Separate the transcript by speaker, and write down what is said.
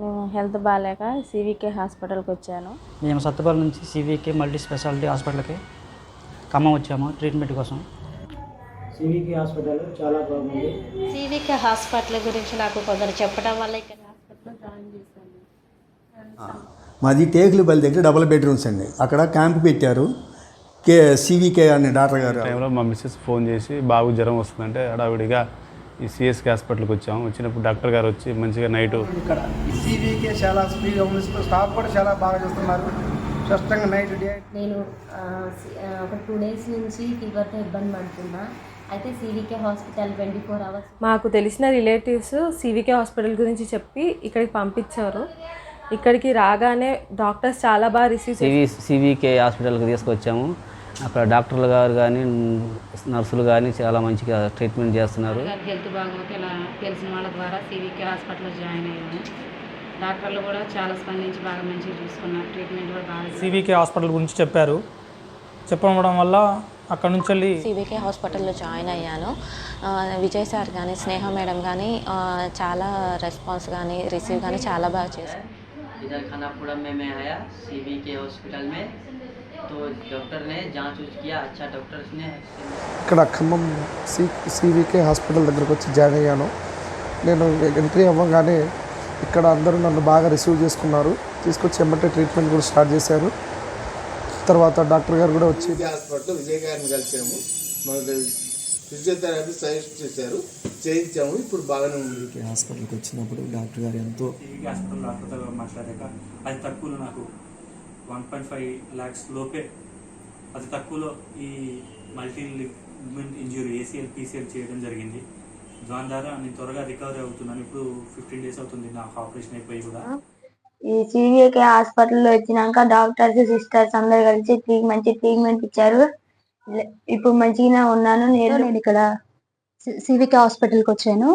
Speaker 1: నేను హెల్త్ బాగాలేక సివికే హాస్పిటల్కి వచ్చాను.
Speaker 2: మేము సత్తుపల్లి నుంచి సివికే మల్టీ స్పెషాలిటీ హాస్పిటల్కి ఖమ్మం వచ్చాము ట్రీట్మెంట్ కోసం.
Speaker 3: సివికి హాస్పిటల్ చాలా బాగుంది.
Speaker 4: సివికే హాస్పిటల్ గురించి నాకు కొందరు చెప్పడం వల్ల ఇక్కడ
Speaker 5: మాది టేకులపల్లి దగ్గర డబుల్ బెడ్రూమ్స్ అండి. అక్కడ క్యాంప్ పెట్టారు. కే సివికే అనే డాక్టర్ గారు.
Speaker 6: టైంలో మా మిస్సెస్ ఫోన్ చేసి బాబు జ్వరం వస్తుందంటే హడావిడిగా ఈ సిఎస్కి హాస్పిటల్కి వచ్చాము. వచ్చినప్పుడు డాక్టర్ గారు వచ్చి మంచిగా నైట్
Speaker 7: ఇక్కడ సివికే చాలా స్పీడ్గా ఉంది. స్టాఫ్ కూడా చాలా బాగా చేస్తున్నారు. స్పష్టంగా నైట్ డే
Speaker 8: నేను ఒక టూ డేస్ నుంచి ఫీవర్తో ఇబ్బంది పడుతున్నా. అయితే CVK hospital twenty four hours
Speaker 9: మాకు తెలిసిన రిలేటివ్స్ సివికే హాస్పిటల్ గురించి చెప్పి ఇక్కడికి పంపించారు. ఇక్కడికి రాగానే డాక్టర్స్ చాలా బాగా రిసీవ్
Speaker 10: సివి సివికే హాస్పిటల్కి తీసుకొచ్చాము. అక్కడ డాక్టర్లు గారు కానీ నర్సులు కానీ చాలా మంచిగా ట్రీట్మెంట్ చేస్తున్నారు.
Speaker 4: హెల్త్ బాగోక ఇలా తెలిసిన వాళ్ళ ద్వారా సివికే హాస్పిటల్లో జాయిన్ అయ్యాను. డాక్టర్లు కూడా చాలా స్పందించి బాగా మంచిగా చూసుకున్నారు. ట్రీట్మెంట్ కూడా బాగా
Speaker 3: సివికే హాస్పిటల్ గురించి చెప్పారు. చెప్పడం వల్ల అక్కడ నుంచి వెళ్ళి
Speaker 8: సివికే హాస్పిటల్లో జాయిన్ అయ్యాను. విజయ్ సార్ కానీ స్నేహ మేడం కానీ చాలా రెస్పాన్స్ కానీ రిసీవ్ కానీ చాలా బాగా చేశారు.
Speaker 10: इधर खानापुरा में मैं आया सी के हॉस्पिटल में तो डॉक्टर ने जांच उच किया अच्छा डॉक्टर ने
Speaker 7: ఇక్కడ ఖమ్మం సి సివికే హాస్పిటల్ దగ్గరకు వచ్చి జాయిన్ అయ్యాను నేను ఎంట్రీ అవ్వగానే ఇక్కడ అందరూ నన్ను బాగా రిసీవ్ చేసుకున్నారు తీసుకొచ్చి ఎమ్మటే ట్రీట్మెంట్ కూడా స్టార్ట్ చేశారు తర్వాత డాక్టర్ గారు కూడా వచ్చి
Speaker 11: హాస్పిటల్ విజయ్ గారిని కలిసాము మనకు ఫిజియోథెరపీ సజెస్ట్ చేశారు. చేయించాము. ఇప్పుడు బాగానే ఉంది.
Speaker 5: హాస్పిటల్కి వచ్చినప్పుడు డాక్టర్ గారు ఎంతో
Speaker 3: హాస్పిటల్ డాక్టర్తో మాట్లాడాక అది తక్కువలో నాకు వన్ పాయింట్ ఫైవ్ ల్యాక్స్ లోపే. అతి తక్కువలో ఈ multi ligament injury ACL PCL చేయడం జరిగింది. దాని ద్వారా నేను త్వరగా రికవరీ అవుతున్నాను. ఇప్పుడు ఫిఫ్టీన్ డేస్ అవుతుంది నాకు ఆపరేషన్ అయిపోయి కూడా.
Speaker 1: ఈ సివికే హాస్పిటల్లో వచ్చినాక డాక్టర్స్ సిస్టర్స్ అందరు కలిసి ట్రీ- మంచి ట్రీట్మెంట్ ఇచ్చారు. ఇప్పుడు మంచిగా ఉన్నాను. నేను
Speaker 8: నేను ఇక్కడ సివికే హాస్పిటల్కి వచ్చాను.